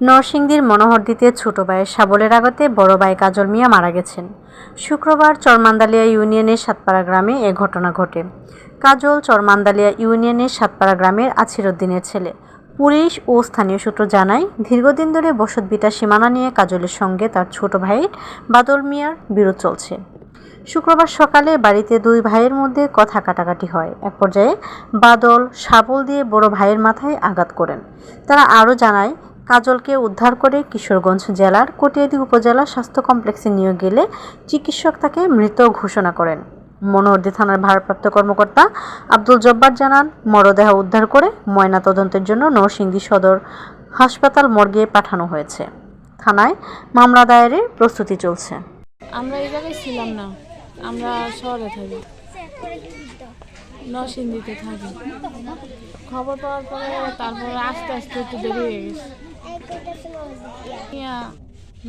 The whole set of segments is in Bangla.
নরসিংদীর মনোহরদিতে ছোট ভাইয়ের সাবলের আগতে বড় ভাই কাজল মিয়া মারা গেছেন। শুক্রবার চরমান্দালিয়া ইউনিয়নের সাতপাড়া গ্রামে এ ঘটনা ঘটে। কাজল চরমান্দালিয়া ইউনিয়নের সাতপাড়া গ্রামের আছিরুদ্দিনের ছেলে। পুলিশ ও স্থানীয় সূত্র জানায়, দীর্ঘদিন ধরে বসতভিটা সীমানা নিয়ে কাজলের সঙ্গে তার ছোট ভাই বাদল মিয়ার বিরোধ চলছে। শুক্রবার সকালে বাড়িতে দুই ভাইয়ের মধ্যে কথা কাটাকাটি হয়। এক পর্যায়ে বাদল শাবল দিয়ে বড় ভাইয়ের মাথায় আঘাত করেন। তারা আরও জানায় কাজলকে উদ্ধার করে কিশোরগঞ্জ জেলার কটিয়াদি উপজেলা স্বাস্থ্য কমপ্লেক্সে নিয়ে গেলে চিকিৎসক তাকে মৃত ঘোষণা করেন। মনোহরদী থানার ভারপ্রাপ্ত কর্মকর্তা আব্দুল জব্বার জানান, মরদেহ উদ্ধার করে ময়না তদন্তের জন্য নরসিংদী সদর হাসপাতাল মর্গে পাঠানো হয়েছে। থানায় মামলা দায়েরের প্রস্তুতি চলছে। আমরা এই জায়গায় ছিলাম না। আমরা শহরে থাকি। নরসিংদীতে থাকি। খবর পাওয়ার পরে তারপরে আস্তে আস্তে একটু দেরি হয়ে গেছে।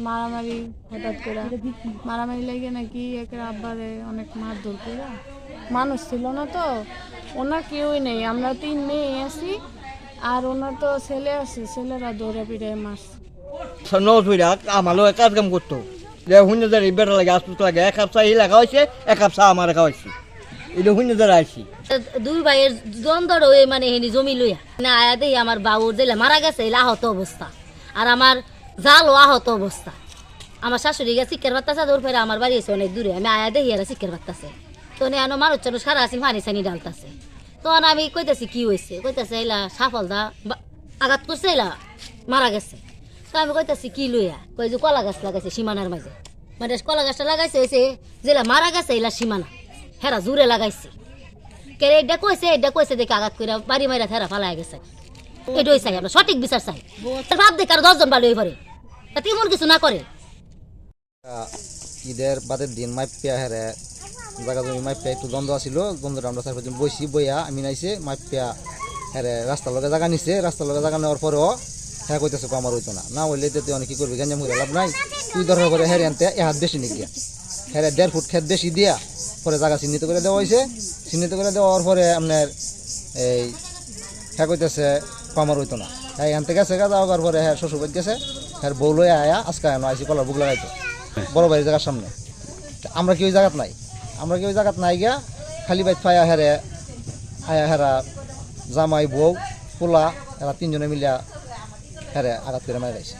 মারামারি হঠাৎ করে। মারামারি লেগে নাকি একের আব্বারে অনেক মারধর করে। মানুষ ছিল না তো ওনার কেউই নেই। আমরা তিন মেয়ে আছি আর ওনার তো ছেলে আছে ছেলেরা দৌড়ে পিড়ে আমারও কাজ কাম করতো যে শূন্য যারা বেটা লাগে আসতে লাগে এক কাপ চা ই লাগা হয়েছে এক কাপ চা আমার রাখা হয়েছে। এটা শূন্য যারা আইছি। দুই ভাইয়ের দ্বন্দ্ব মানে হেনি জমি লইয়া। না আয়া দেই আমার বাবুর দিলে মারা গেছে এলা আহত অবস্থা। আর আমার জালও আহত অবস্থা। আমার শাশুড়ি গেছে শিক্ষার বাত্তাছে দৌড় ফেরে আমার বাড়ি এসে অনেক দূরে। আমি আয়া দেই এরা শিক্ষার বাত্তাছে তো নে আনো মানুষ চানো সারা আসি পানি সানি ডালতাছে। তখন আমি কইতেছি, কি হয়েছে কইতেছে, এলা সাফল দা আঘাত করছে, এলা মারা গেছে। তো আমি কইতেছি, কি লইয়া? কই যে কলা গাছ লাগাইছে সীমানার মাঝে। মানে কলা গাছটা লাগাইছে হয়েছে যেলা মারা গেছে, এলা সীমানা। হেরা জুড়ে লাগাইছে। কে এটা কইছে এটা কইছে দেখে আঘাত করে বাড়ি মাইরা থেরা ফালাই গেছে। এটাই চাই আমরা সঠিক বিচার চাই। ভাব দেখে আর দশজন ভালো পারে তা তেমন কিছু না করে। ঈদের বাদের দিন মাইপিয়া হেরে জায়গা জমি মাইপিয়া একটু দ্বন্দ্ব আছিল। দ্বন্দ্বটা আমরা চার পাঁচজন বইছি, বইয়া আমি নাইছে মাইপিয়া হেরে রাস্তার লগে জায়গা নিছে। রাস্তার লগে জায়গা নেওয়ার পরেও হ্যাঁ কইতেছে আমার হইতো না। না হইলে তো অনেক কি করবি গঞ্জাম করে লাভ নাই। তুই দরকার করে হেরে আনতে, এ হাত বেশি নিগিয়া হেরে দেড় ফুট খেত বেশি দিয়া পরে জায়গা চিহ্নিত করে দেওয়া হয়েছে চিহ্নিত করে দেওয়ার পরে আপনার এই হ্যাঁ কইতেছে কো আমার হইতো না। হ্যাঁ থেকে গেছে যাওয়ার পরে হ্যাঁ শ্বশুর বাড়ি গেছে হ্যাঁ বউ লয়ে আয়া, আজকে আনো আইসি কলার বুক লাগাইতো। বড় বাড়ির জায়গার সামনে। আমরা কি ওই জায়গাত নাই? আমরা কি ওই জায়গাত নাই গিয়া খালি বাইত ফায়া হেরে, আয়া হেরা জামাই, বউ, পোলা, এরা তিনজনে মিলিয়া হেরে আঘাত করে মারাইছে